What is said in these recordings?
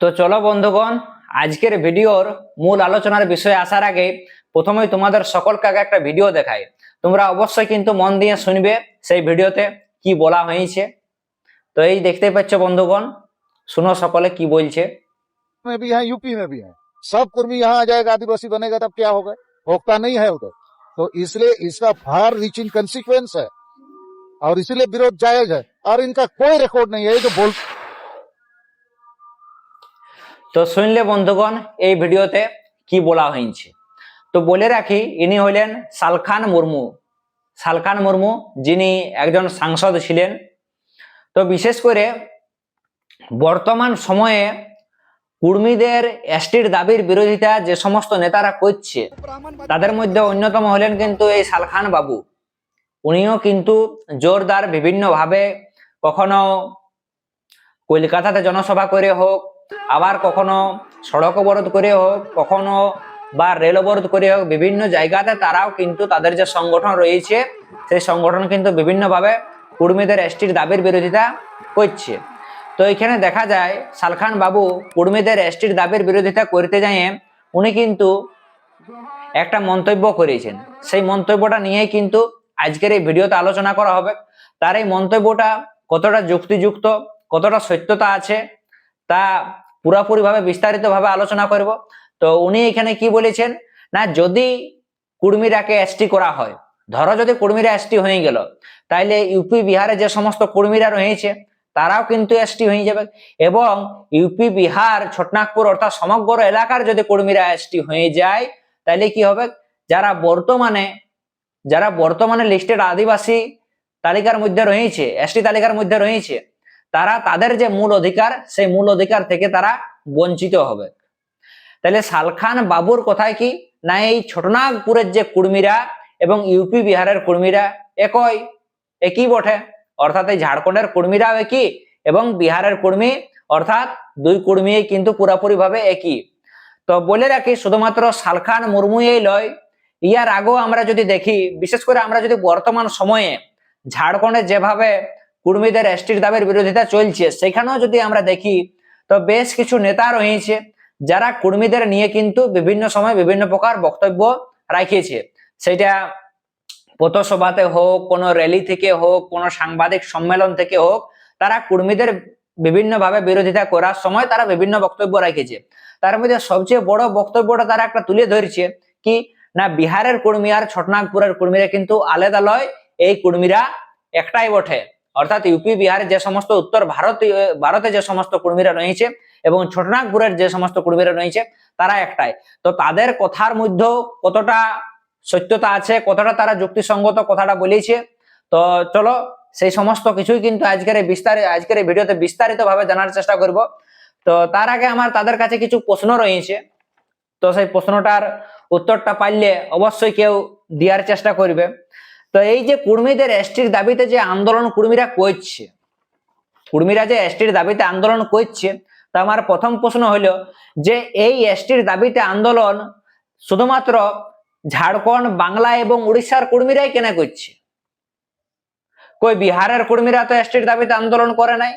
তো চলো বন্ধুগণ আজকের ভিডিওর মূল আলোচনার বিষয়ে আসার আগে প্রথমেই তোমাদের সকলকে আগে একটা ভিডিও দেখাই তোমরা অবশ্যই কিন্তু মন দিয়ে শুনবে সেই ভিডিওতে কি বলা হয়েছে তো এই দেখতে পাচ্ছ বন্ধুগণ শুনো সকলে কি বলছে में भी है यूपी में भी है सब कुर्मी यहाँ आ जाएगा आदिवासी बनेगा तब क्या होगा होता नहीं है उधर तो इसलिए इसका फार रीचिंग कंसिक्वेंस है और इसीलिए विरोध जायज है और इनका कोई रिकॉर्ड नहीं है ये जो बोल তো শুনলে বন্ধুগণ, এই ভিডিওতে কি বলা হয়েছে? তো বলে রাখি, ইনি হলেন সালখান মুর্মু। সালখান মুর্মু যিনি একজন সাংসদ ছিলেন। তো বিশেষ করে বর্তমান সময়ে কুর্মীদের এসটির দাবির বিরোধিতা যে সমস্ত নেতারা করছে, তাদের মধ্যে অন্যতম হলেন কিন্তু এই সালখান বাবু। উনিও কিন্তু জোরদার, বিভিন্নভাবে কখনো কলকাতাতে জনসভা করে হোক আবার কখনো সড়ক অবরোধ করে হোক কখনো বা রেল অবরোধ করে হোক বিভিন্ন জায়গাতে তারাও কিন্তু তাদের যে সংগঠন রয়েছে, সেই সংগঠন কিন্তু বিভিন্নভাবে কুর্মীদের এসটির দাবির বিরোধিতা করছে। তো এখানে দেখা যায়, সালখান বাবু কুর্মীদের এসটির দাবির বিরোধিতা করতে যায় উনি কিন্তু একটা মন্তব্য করেছেন। সেই মন্তব্যটা নিয়েই কিন্তু আজকের এই ভিডিওতে আলোচনা করা হবে। তার এই মন্তব্যটা কতটা যুক্তিযুক্ত, কতটা সত্যতা আছে তা পুরোপুরিভাবে বিস্তারিতভাবে আলোচনা করব। তো উনি এখানে কি বলেছেন? না, যদি কুর্মীরাকে এসটি করা হয়, ধরো যদি কুর্মীরা এসটি হয়ে গেল, তাইলে ইউপি বিহারে যে সমস্ত কুর্মীরা রয়েছে, তারাও কিন্তু এসটি হয়ে যাবে। এবং ইউপি বিহার ছোটনাগপুর অর্থাৎ সমগ্র এলাকার যদি কর্মীরা এসটি হয়ে যায় তাহলে কি হবে? যারা বর্তমানে যারা বর্তমানে লিস্টেড আদিবাসী তালিকার মধ্যে রয়েছে এসটি তালিকার মধ্যে রয়েছে তারা তাদের যে মূল অধিকার, সেই মূল অধিকার থেকে তারা বঞ্চিত হবে। তাহলে সালখান বাবুর কথায় কি? না, এই ছোটনাগপুরের যে কুর্মীরা এবং ইউপি বিহারের কুর্মীরা একই একই বটে। অর্থাৎ এই ঝাড়খণ্ডের কর্মীরাও একই এবং বিহারের কর্মী, অর্থাৎ দুই কর্মী কিন্তু পুরোপুরি ভাবে একই। তো বলে রাখি, শুধুমাত্র সালখান মুর্মুই লয়। ইয়ার আগেও আমরা যদি দেখি, বিশেষ করে আমরা যদি বর্তমান সময়ে ঝাড়খণ্ডে যেভাবে কুর্মীদের এসটির দাবির বিরোধিতা চলছে। সেখানেও যদি আমরা দেখি, তো বেশ কিছু নেতা রয়েছে যারা কুর্মীদের নিয়ে কিন্তু বিভিন্ন সময় বিভিন্ন প্রকার বক্তব্য রাখিয়েছে। সেটা পথসভাতে হোক, কোনো র্যালি থেকে হোক, কোনো সাংবাদিক সম্মেলন থেকে হোক, তারা কর্মীদের বিভিন্নভাবে বিরোধিতা করার সময় তারা বিভিন্ন বক্তব্য রেখেছে তার মধ্যে সবচেয়ে বড় বক্তব্যটা তারা একটা তুলে ধরছে কি, না বিহারের কর্মী আর ছোটনাগপুরের কর্মীরা কিন্তু আলাদা লয়, এই কর্মীরা একটাই বটে। অর্থাৎ ইউপি বিহারে যে সমস্ত উত্তর ভারতীয়, ভারতে যে সমস্ত কর্মীরা রয়েছে এবং ছোটনাগপুরের যে সমস্ত কর্মীরা রয়েছে, তারা একটাই। তো তাদের কথার মধ্যেও কতটা সত্যতা আছে, কতটা তারা যুক্তিসঙ্গত কথাটা বলেছে, তো চলো সেই সমস্ত কিছুই কিন্তু আজকের এই আজকের এই ভিডিওতে বিস্তারিত ভাবে জানার চেষ্টা করব। তো তার আগে আমার তাদের কাছে কিছু প্রশ্ন রয়েছে। তো সেই প্রশ্নটার উত্তরটা পাইলে অবশ্যই কেউ দেওয়ার চেষ্টা করবে। তো এই যে কুর্মীদের এসটির দাবিতে যে আন্দোলন কুর্মীরা করছে, কুর্মীরা যে এসটির দাবিতে আন্দোলন করছে, তা আমার প্রথম প্রশ্ন হলো যে এই এসটির দাবিতে আন্দোলন শুধুমাত্র ঝাড়খণ্ড, বাংলা এবং উড়িষ্যার কর্মীরাই কেন করছে? কই বিহারের কর্মীরা তো এসটির দাবিতে আন্দোলন করে নাই,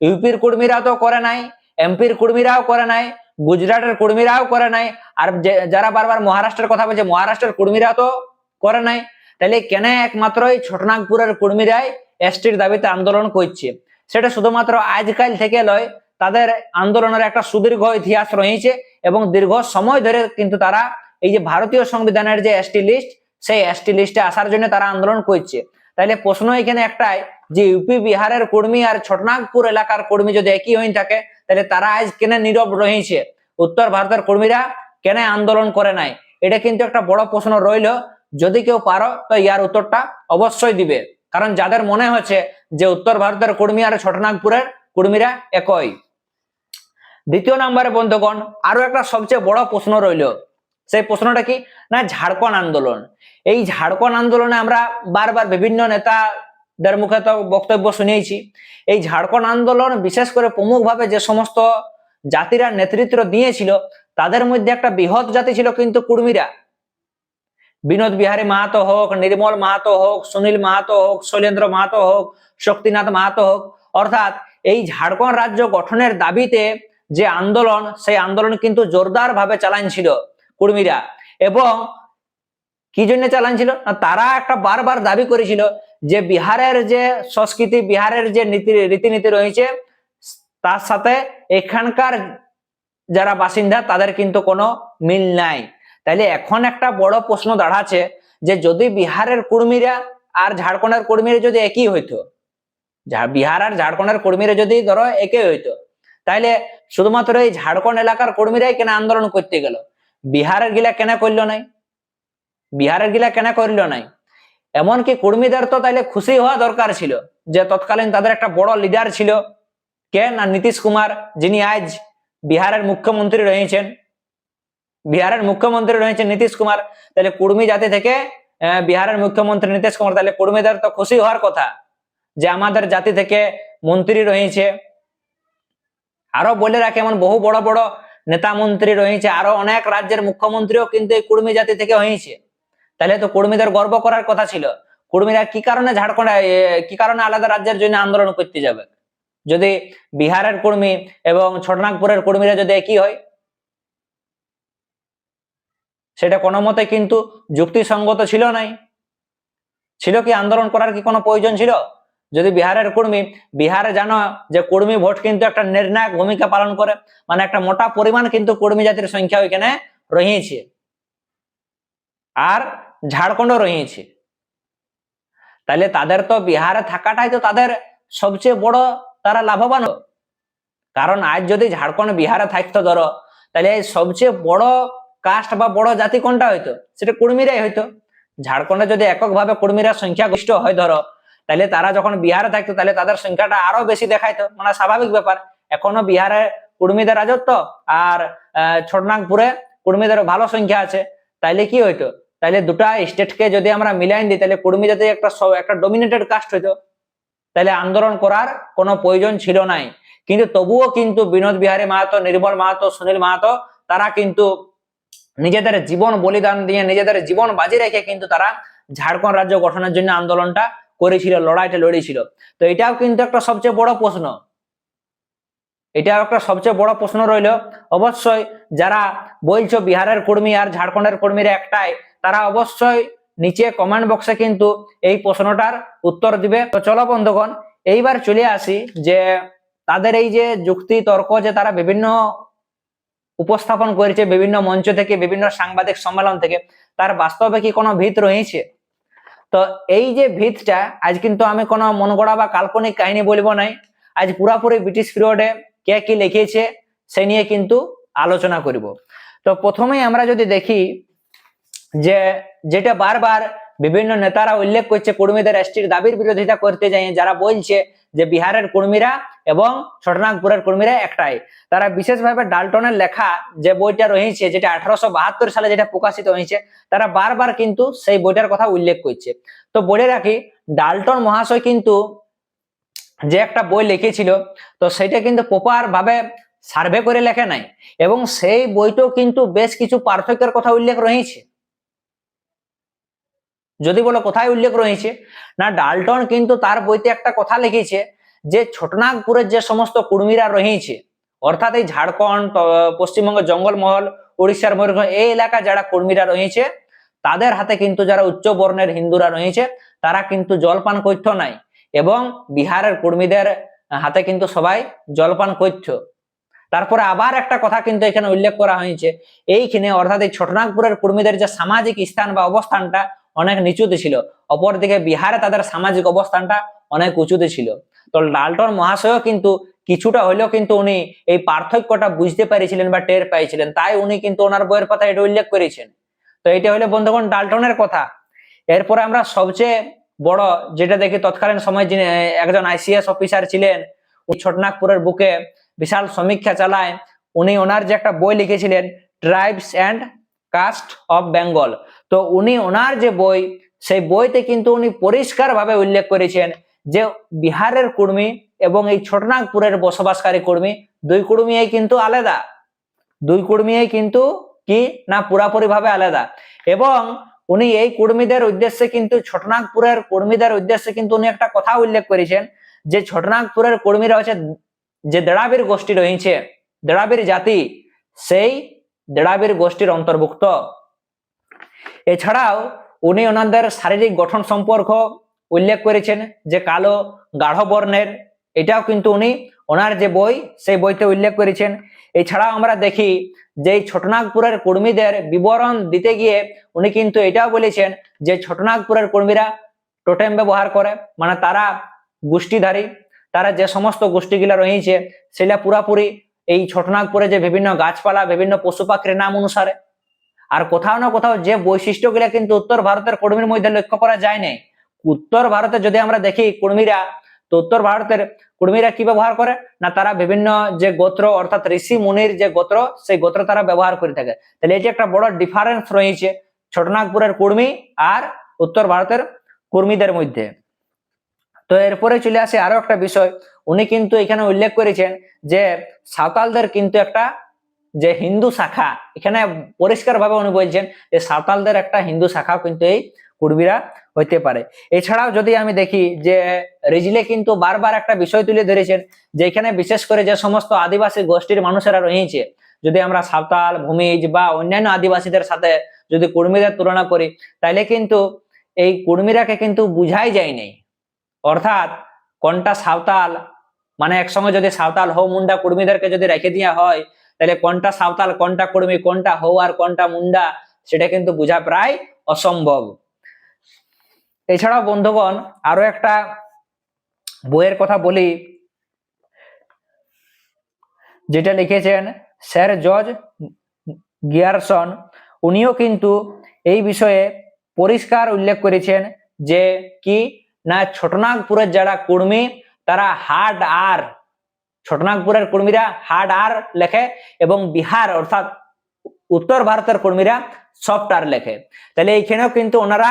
ইউপির কর্মীরা তো করে নাই, এমপির কর্মীরাও করে নাই, গুজরাটের কর্মীরাও করে নাই, আর যারা বারবার মহারাষ্ট্রের কথা বলছে, মহারাষ্ট্রের কর্মীরা তো করে নাই তাহলে কেন একমাত্র এই ছোটনাগপুরের কর্মীরাই এসটির দাবিতে আন্দোলন করছে। সেটা শুধুমাত্র আজকাল থেকে লয়, তাদের আন্দোলনের একটা সুদীর্ঘ ইতিহাস রয়েছে এবং দীর্ঘ সময় ধরে কিন্তু তারা এই যে ভারতীয় সংবিধানের যে এসটি লিস্ট, সেই এসটি লিস্টে আসার জন্য তারা আন্দোলন করছে। তাহলে প্রশ্ন এখানে একটাই, যে ইউপি, বিহারের কর্মী আর ছটনাগপুর এলাকার কর্মী যদি একই হয়ে থাকে তাহলে তারা আজ কেন নীরব রয়েছে? উত্তর ভারতের কর্মীরা কেন আন্দোলন করে নাই? এটা কিন্তু একটা বড় প্রশ্ন রইল। যদি কেউ পারো, তো ইয়ার উত্তরটা অবশ্যই দিবে। কারণ যাদের মনে হচ্ছে যে উত্তর ভারতের কর্মী আর ছোটনাগপুরের কর্মীরা একই। দ্বিতীয় নম্বরে, বন্ধুগণ, আরও একটা সবচেয়ে বড় প্রশ্ন রইল। সেই প্রশ্নটা কি? না, ঝাড়খণ্ড আন্দোলন। এই ঝাড়খণ্ড আন্দোলনে আমরা বারবার বিভিন্ন নেতাদের মুখে তো বক্তব্য শুনিয়েছি। এই ঝাড়খণ্ড আন্দোলন, বিশেষ করে প্রমুখভাবে যে সমস্ত জাতিরা নেতৃত্ব দিয়েছিল, তাদের মধ্যে একটা বৃহৎ জাতি ছিল কিন্তু কুর্মীরা। বিনোদ বিহারী মাহাতো হোক, নির্মল মাহাতো হোক, সুনীল মাহাতো হোক, শৈলেন্দ্র মাহাতো হোক, শক্তিনাথ মাহাতো হোক, অর্থাৎ এই ঝাড়খণ্ড রাজ্য গঠনের দাবিতে যে আন্দোলন, সেই আন্দোলন কিন্তু জোরদার ভাবে চালানছিল কুর্মীরা। এবং কি জন্য চালানছিল না, তারা একটা বারবার দাবি করেছিল যে বিহারের যে সংস্কৃতি, বিহারের যে নীতি, রীতিনীতি রয়েছে, তার সাথে এখানকার যারা বাসিন্দা, তাদের কিন্তু কোনো মিল নাই। তাইলে এখন একটা বড় প্রশ্ন দাঁড়াচ্ছে যে যদি বিহারের কর্মীরা আর ঝাড়খণ্ডের কর্মীরা যদি একই হইতো বিহার আর ঝাড়খণ্ডের কর্মীরা যদি ধরো একই হইতো, তাইলে শুধুমাত্র এই ঝাড়খণ্ড এলাকার কর্মীরাই কেন আন্দোলন করতে গেল? বিহারের গিলা কেন করল নাই? বিহারের গিলা কেন করল নাই? এমনকি কর্মীদের তো তাইলে খুশি হওয়া দরকার ছিল যে তৎকালীন তাদের একটা বড় লিডার ছিল, কে না নীতিশ কুমার যিনি আজ বিহারের মুখ্যমন্ত্রী রয়েছেন। বিহারের মুখ্যমন্ত্রী রয়েছে নীতিশ কুমার। তাহলে কুর্মী জাতি থেকে বিহারের মুখ্যমন্ত্রী নীতিশ কুমার, তাহলে কুর্মীদের তো খুশি হওয়ার কথা যে আমাদের জাতি থেকে মন্ত্রী রয়েছে। আরও বলে রাখে, এমন বহু বড় বড় নেতা মন্ত্রী রয়েছে, আরও অনেক রাজ্যের মুখ্যমন্ত্রীও কিন্তু এই কুর্মী জাতি থেকে হয়েছে। তাহলে তো কর্মীদের গর্ব করার কথা ছিল। কর্মীরা কি কারণে ঝাড়খণ্ড কি কারণে আলাদা রাজ্যের জন্য আন্দোলন করতে যাবে? যদি বিহারের কর্মী এবং ছোটনাগপুরের কর্মীরা যদি একই হয় সেটা কোনো মতে কিন্তু যুক্তিসঙ্গত ছিল নাই। ছিল কি? আন্দোলন করার কি কোনো প্রয়োজন ছিল? যদি বিহারের কর্মী, বিহারে জানো যে কর্মী ভোট কিন্তু একটা নির্ণায়ক ভূমিকা পালন করে মানে একটা মোটা পরিমাণ কিন্তু কর্মী জাতির সংখ্যা ওইখানে রয়েছে আর ঝাড়খণ্ডও রয়েছে তাহলে তাদের তো বিহারে থাকাটাই তো তাদের সবচেয়ে বড় তারা লাভবান। কারণ আজ যদি ঝাড়খণ্ড বিহারে থাকতো ধরো তাহলে সবচেয়ে বড় কাস্ট বা বড় জাতি কোনটা হইতো? সেটা কর্মীরাই হইতো। ঝাড়খণ্ডে যদি এককভাবে কর্মীরা সংখ্যাগরিষ্ঠ হয়, ধরো তাহলে তারা যখন বিহারে থাকতো তাহলে তাদের সংখ্যাটা আরও বেশি দেখাইতো। মানে স্বাভাবিক ব্যাপার। এখনও বিহারে কর্মীদের রাজত্ব আর ছোটনাগপুরে কর্মীদের ভালো সংখ্যা আছে। তাইলে কি হইতো? তাহলে দুটা স্টেটকে যদি আমরা মিলাই দিই তাহলে কর্মী জাতি একটা একটা ডমিনেটেড কাস্ট হইতো। তাহলে আন্দোলন করার কোনো প্রয়োজন ছিল নাই। কিন্তু তবুও কিন্তু বিনোদ বিহারী মাহাতো, নির্মল মাহাতো, সুনীল মাহাতো, তারা কিন্তু নিজেদের জীবন বলিদান দিয়ে নিজেদের জীবন বাজি রেখে কিন্তু তারা ঝাড়খণ্ড রাজ্য গঠনের জন্য আন্দোলনটা করেছিল, লড়াইটা লড়েছিল। তো এটাও কিন্তু একটা সবচেয়ে বড় প্রশ্ন। এটাও একটা সবচেয়ে বড় প্রশ্ন রইল। অবশ্যই যারা বলছো বিহারের কর্মী আর ঝাড়খণ্ডের কর্মীরা একটাই, তারা অবশ্যই নিচে কমেন্ট বক্সে কিন্তু এই প্রশ্নটার উত্তর দিবে। তো চলো বন্ধুগণ, এইবার চলে আসি যে তাদের এই যে যুক্তি তর্ক যে তারা বিভিন্ন উপস্থাপন করেছে বিভিন্ন মঞ্চ থেকে, বিভিন্ন সাংবাদিক সম্মেলন থেকে, তার বাস্তবে কি কোনো ভিত রয়েছে? তো এই যে ভিতটা, আজ কিন্তু আমি কোনো মন গড়া বা কাল্পনিক কাহিনী বলব নাই। আজ পুরাপুরি ব্রিটিশ পিরিয়ডে কে কি লিখেছে, সে নিয়ে কিন্তু আলোচনা করব। তো প্রথমেই আমরা যদি দেখি যে, যেটা বারবার বিভিন্ন নেতারা উল্লেখ করছে, কর্মীদের এসটির দাবির বিরোধিতা করতে যায় যারা বলছে যে বিহারের কর্মীরা এবং ছটনাগপুরের কর্মীরা একটাই। তারা বিশেষভাবে ডাল্টনের লেখা যে বইটা রয়েছে, যেটা আঠারোশো বাহাত্তর সালে যেটা প্রকাশিত হয়েছে, তারা বারবার কিন্তু সেই বইটার কথা উল্লেখ করছে। তো বলে রাখি, ডাল্টন মহাশয় কিন্তু যে একটা বই লিখেছিল, তো সেটা কিন্তু প্রপার ভাবে সার্ভে করে লেখে নাই এবং সেই বইটাও কিন্তু বেশ কিছু পার্থক্যের কথা উল্লেখ রয়েছে। যদি বলো কোথায় উল্লেখ রয়েছে? না, ডাল্টন কিন্তু তার বইতে একটা কথা লিখেছে যে ছোটনাগপুরের যে সমস্ত কুর্মীরা রয়েছে, অর্থাৎ এই ঝাড়খণ্ড পশ্চিমবঙ্গের জঙ্গলমহল উড়িষ্যার ময়ূরভঞ্জ, এই এলাকা যারা কর্মীরা রয়েছে, তাদের হাতে কিন্তু যারা উচ্চ বর্ণের হিন্দুরা রয়েছে, তারা কিন্তু জলপান করতো নাই এবং বিহারের কর্মীদের হাতে কিন্তু সবাই জলপান করতো তারপরে আবার একটা কথা কিন্তু এখানে উল্লেখ করা হয়েছে, এইখানে অর্থাৎ এই ছোটনাগপুরের কর্মীদের যে সামাজিক স্থান বা অবস্থানটা অনেক নিচুতে ছিল। অপরদিকে বিহারে তাদের সামাজিক অবস্থানটা অনেক উঁচুতে ছিল। তো ডাল্টন মহাশয়ও কিন্তু কিছুটা হলেও কিন্তু উনি এই পার্থক্যটা বুঝতে পেরেছিলেন বা টের পাইছিলেন। তাই উনি কিন্তু ওনার বইয়ের কথা এটা উল্লেখ করেছেন। তো এটা হলো বন্ধুগণ ডাল্টনের কথা। এরপরে আমরা সবচেয়ে বড় যেটা দেখি তৎকালীন সময় যিনি একজন আইসিএস অফিসার ছিলেন, উনি ছোটনাগপুরের বুকে বিশাল সমীক্ষা চালায়। উনি ওনার যে একটা বই লিখেছিলেন tribes and caste of Bengal তো উনি ওনার যে বই, সেই বইতে কিন্তু উনি পরিষ্কার ভাবে উল্লেখ করেছেন যে বিহারের কর্মী এবং এই ছোটনাগপুরের বসবাসকারী কর্মী দুই কর্মীই কিন্তু আলাদা। দুই কর্মীই কিন্তু কি না পুরাপুরি ভাবে আলাদা। এবং উনি এই কর্মীদের উদ্দেশ্যে কিন্তু, ছোটনাগপুরের কর্মীদের উদ্দেশ্যে কিন্তু উনি একটা কথা উল্লেখ করেছেন যে ছোটনাগপুরের কর্মীরা হচ্ছে যে দ্রাবিড় গোষ্ঠী রয়েছে দ্রাবিড় জাতি, সেই দ্রাবিড় গোষ্ঠীর অন্তর্ভুক্ত। এছাড়াও উনি ওনাদের শারীরিক গঠন সম্পর্ক উল্লেখ করেছেন যে কালো গাঢ় বর্ণের। এটাও কিন্তু উনি ওনার যে বই, সেই বইতে উল্লেখ করেছেন। এছাড়াও আমরা দেখি যে ছোটনাগপুরের কর্মীদের বিবরণ দিতে গিয়ে উনি কিন্তু এটাও বলেছেন যে ছোটনাগপুরের কর্মীরা টোটেম ব্যবহার করে মানে তারা গোষ্ঠীধারী, তারা যে সমস্ত গোষ্ঠীগুলো রয়েছে সেটা পুরাপুরি এই ছোটনাগপুরে যে বিভিন্ন গাছপালা, বিভিন্ন পশু পাখির নাম অনুসারে আর কোথাও না কোথাও যে বৈশিষ্ট্যগুলো কিন্তু উত্তর ভারতের কর্মীর মধ্যে লক্ষ্য করা যায় নাই। উত্তর ভারতে যদি আমরা দেখি কর্মীরা, তো উত্তর ভারতের কর্মীরা কি ব্যবহার করে? না, তারা বিভিন্ন যে গোত্র, অর্থাৎ ঋষি মুনির যে গোত্র, সেই গোত্র তারা ব্যবহার করে থাকে। তাহলে এটি একটা বড় ডিফারেন্স রয়েছে ছোটনাগপুরের কর্মী আর উত্তর ভারতের কর্মীদের মধ্যে। তো এরপরে চলে আসে আরও একটা বিষয়। উনি কিন্তু এখানে উল্লেখ করেছেন যে সাঁওতালদের কিন্তু একটা যে হিন্দু শাখা, এখানে পরিষ্কার ভাবে উনি বলছেন যে সাঁওতালদের একটা হিন্দু শাখাও কিন্তু এই কুর্মীরা হইতে পারে। এছাড়াও যদি আমি দেখি যে রিজলে কিন্তু বারবার একটা বিষয় তুলে ধরেছেন যে এখানে বিশেষ করে যে সমস্ত আদিবাসী গোষ্ঠীর মানুষেরা রয়েছে, যদি আমরা সাঁওতাল, ভূমিজ বা অন্যান্য আদিবাসীদের সাথে যদি কুর্মীদের তুলনা করি তাহলে কিন্তু এই কুর্মীরাকে কিন্তু বুঝাই যায় নাই। অর্থাৎ কোনটা সাঁওতাল মানে একসঙ্গে যদি সাঁওতাল হো মুন্ডা কুর্মীদেরকে যদি রেখে দেওয়া হয় তাহলে কোনটা সাঁওতাল, কোনটা কর্মী, কোনটা হো আর কোনটা মুন্ডা, সেটা কিন্তু বোঝা প্রায় অসম্ভব। এছাড়াও বন্ধুগণ, আরও একটা বইয়ের কথা বলি, যেটা লিখেছেন স্যার জর্জ গিয়ারসন। উনিও কিন্তু এই বিষয়ে পরিষ্কার উল্লেখ করেছেন যে কি না ছোটনাগপুরের যারা কর্মী, তারা হার্ড আর ছোটনাগপুরের কর্মীরা হার্ড আর লেখে এবং বিহার অর্থাৎ উত্তর ভারতের কর্মীরা সফট আর লেখে। তাহলে এইখানেও কিন্তু ওনারা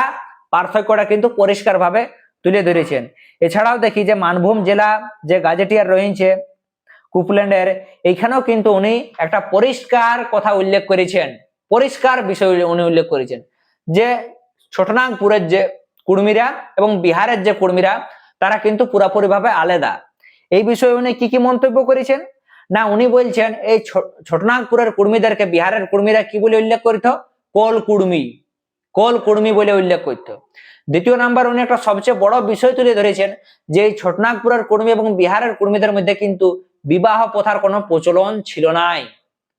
পার্থক্যটা কিন্তু পরিষ্কার ভাবে তুলে ধরেছেন। এছাড়াও দেখি যে মানভূম জেলা যে গাজেটিয়ার রয়েছে, কুপল্যান্ডের, এইখানেও কিন্তু উনি একটা পরিষ্কার কথা উল্লেখ করেছেন। পরিষ্কার বিষয় উনি উল্লেখ করেছেন যে ছোটনাগপুরের যে কুর্মীরা এবং বিহারের যে কর্মীরা, তারা কিন্তু পুরাপুরি ভাবে আলাদা। এই বিষয়ে উনি কি কি মন্তব্য করেছেন? না, উনি বলছেন, এই ছোটনাগপুরের কর্মীদেরকে বিহারের কর্মীরা কি বলে উল্লেখ করিত? কল কুর্মী। কোল কুর্মী বলে উল্লেখ করত। দ্বিতীয় নাম্বার, উনি একটা সবচেয়ে বড় বিষয় তুলে ধরেছেন যে এই ছোটনাগপুরের কর্মী এবং বিহারের কর্মীদের মধ্যে কিন্তু বিবাহ প্রথার কোনো প্রচলন ছিল নাই।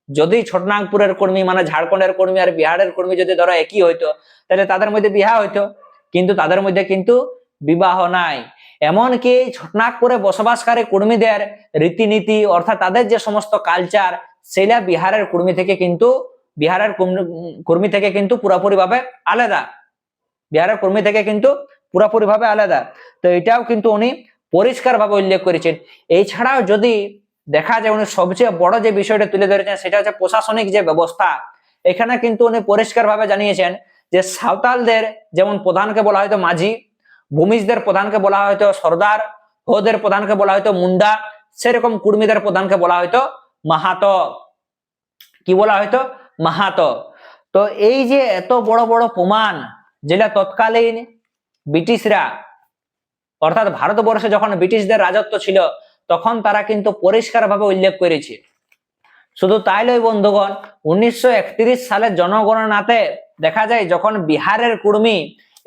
যদি ছোটনাগপুরের কর্মী মানে ঝাড়খণ্ডের কর্মী আর বিহারের কর্মী যদি ধরো একই হইতো, তাহলে তাদের মধ্যে বিবাহ হইতো। কিন্তু তাদের মধ্যে কিন্তু বিবাহ নাই। এমনকি ছোটনাগপুরে বসবাসকারী কর্মীদের রীতিনীতি অর্থাৎ তাদের যে সমস্ত কালচার সেটা বিহারের কর্মী থেকে কিন্তু, বিহারের কর্মী- থেকে কিন্তু পুরোপুরি ভাবে আলাদা। বিহারের কর্মী থেকে কিন্তু পুরোপুরি ভাবে আলাদা। তো এটাও কিন্তু উনি পরিষ্কার ভাবে উল্লেখ করেছেন। এছাড়াও যদি দেখা যায় উনি সবচেয়ে বড় যে বিষয়টা তুলে ধরেছেন, সেটা হচ্ছে প্রশাসনিক যে ব্যবস্থা। এখানে কিন্তু উনি পরিষ্কার ভাবে জানিয়েছেন যে সাঁওতালদের, যেমন প্রধানকে বলা হয়তো মাঝি ভূমিজদের প্রধানকে বলা হয়তো সর্দার হোদের প্রধানকে বলা হয়তো মুন্ডা, সেরকম কুর্মীদের প্রধানকে বলা হয়তো মাহাতো। কি বলা হয়তো? মাহাতো। তো এই যে এত বড় বড় প্রমাণ যেটা তৎকালীন ব্রিটিশরা, অর্থাৎ ভারতবর্ষে যখন ব্রিটিশদের রাজত্ব ছিল, তখন তারা কিন্তু পরিষ্কারভাবে উল্লেখ করেছে। শুধু তাই নয় বন্ধুগণ, উনিশশো সালের জনগণনাতে দেখা যায় যখন বিহারের কর্মী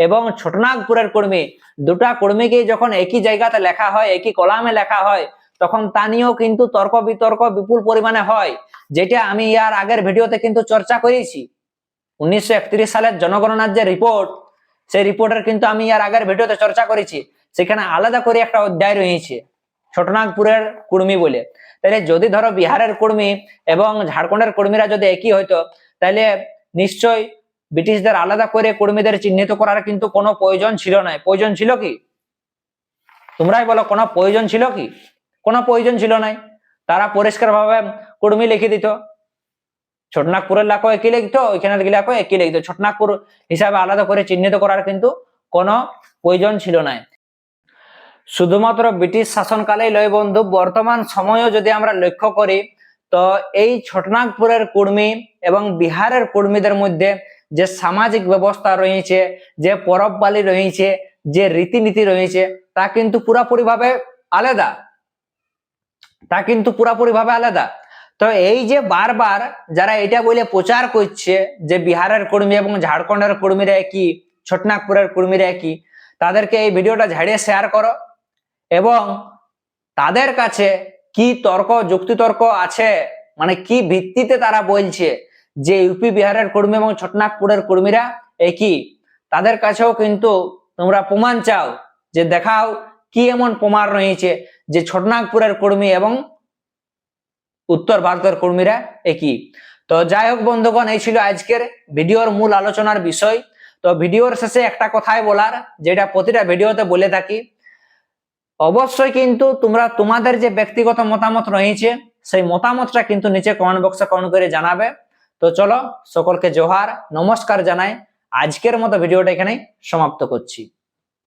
এবং ছোটনাগপুরের কর্মী, দুটা কর্মীকে যখন একই জায়গাতে লেখা হয়, একই কলামে লেখা হয়, তখন তা নিয়েও কিন্তু তর্ক বিতর্ক বিপুল পরিমাণে হয়, যেটা আমি ইয়ার আগের ভিডিওতে কিন্তু চর্চা করেছি। উনিশশো সালের জনগণনার যে রিপোর্ট, সেই রিপোর্টের কিন্তু আমি ইয়ার আগের ভিডিওতে চর্চা করেছি, সেখানে আলাদা করে একটা অধ্যায় রয়েছে, ছোটনাগপুরের কর্মী বলে। তাহলে যদি ধরো বিহারের কর্মী এবং ঝাড়খণ্ডের কর্মীরা যদি একই হইতো, তাহলে নিশ্চয় ব্রিটিশদের আলাদা করে কর্মীদের চিহ্নিত করার কিন্তু কোনো প্রয়োজন ছিল না। প্রয়োজন ছিল কি? তোমরাই বলো, কোনো প্রয়োজন ছিল কি? কোনো প্রয়োজন ছিল নাই। তারা পরিষ্কার ভাবে কর্মী লিখে দিত। ছোটনাগপুরের লাখো একই লিখতো, ওইখানের লাখো একই লিখতো। ছোটনাগপুর হিসাবে আলাদা করে চিহ্নিত করার কিন্তু কোনো প্রয়োজন ছিল না শুধুমাত্র ব্রিটিশ শাসনকালেই লয় বন্ধু, বর্তমান সময়ও যদি আমরা লক্ষ্য করি, তো এই ছোটনাগপুরের কর্মী এবং বিহারের কর্মীদের মধ্যে যে সামাজিক ব্যবস্থা রয়েছে, যে পরব বালি রয়েছে, যে রীতিনীতি রয়েছে, তা কিন্তু পুরাপুরি ভাবে আলাদা। তা কিন্তু পুরাপুরি ভাবে আলাদা। তো এই যে বারবার যারা এটা বলে প্রচার করছে যে বিহারের কর্মী এবং ঝাড়খণ্ডের কর্মীরা একই, ছটনাগপুরের কর্মীরা একই, তাদেরকে এই ভিডিওটা ঝাড়িয়ে শেয়ার করো এবং তাদের কাছে কি তর্ক, যুক্তিতর্ক আছে? মানে কি ভিত্তিতে তারা বলছে? যে ইউপি বিহারের কর্মী এবং ছোটনাগপুরের কর্মীরা একই তাদের কাছেও কিন্তু তোমরা প্রমাণ চাও যে দেখাও কি এমন প্রমাণ রয়েছে যে ছোটনাগপুরের কর্মী এবং উত্তর ভারতের কর্মীরা একই তো যাই হোক বন্ধুগণ, এই ছিল আজকের ভিডিওর মূল আলোচনার বিষয়। তো ভিডিওর শেষে একটা কথাই বলার, যেটা প্রতিটা ভিডিওতে বলে থাকি। অবশ্যই কিন্তু তোমরা তোমাদের যে ব্যক্তিগত মতামত রয়েছে, সেই মতামতটা কিন্তু নিচে কমেন্ট বক্সে কমেন্ট করে জানাবে। তো চলো সকলকে জোহার নমস্কার জানাই। আজকের মতো ভিডিওটা এখানে সমাপ্ত করছি।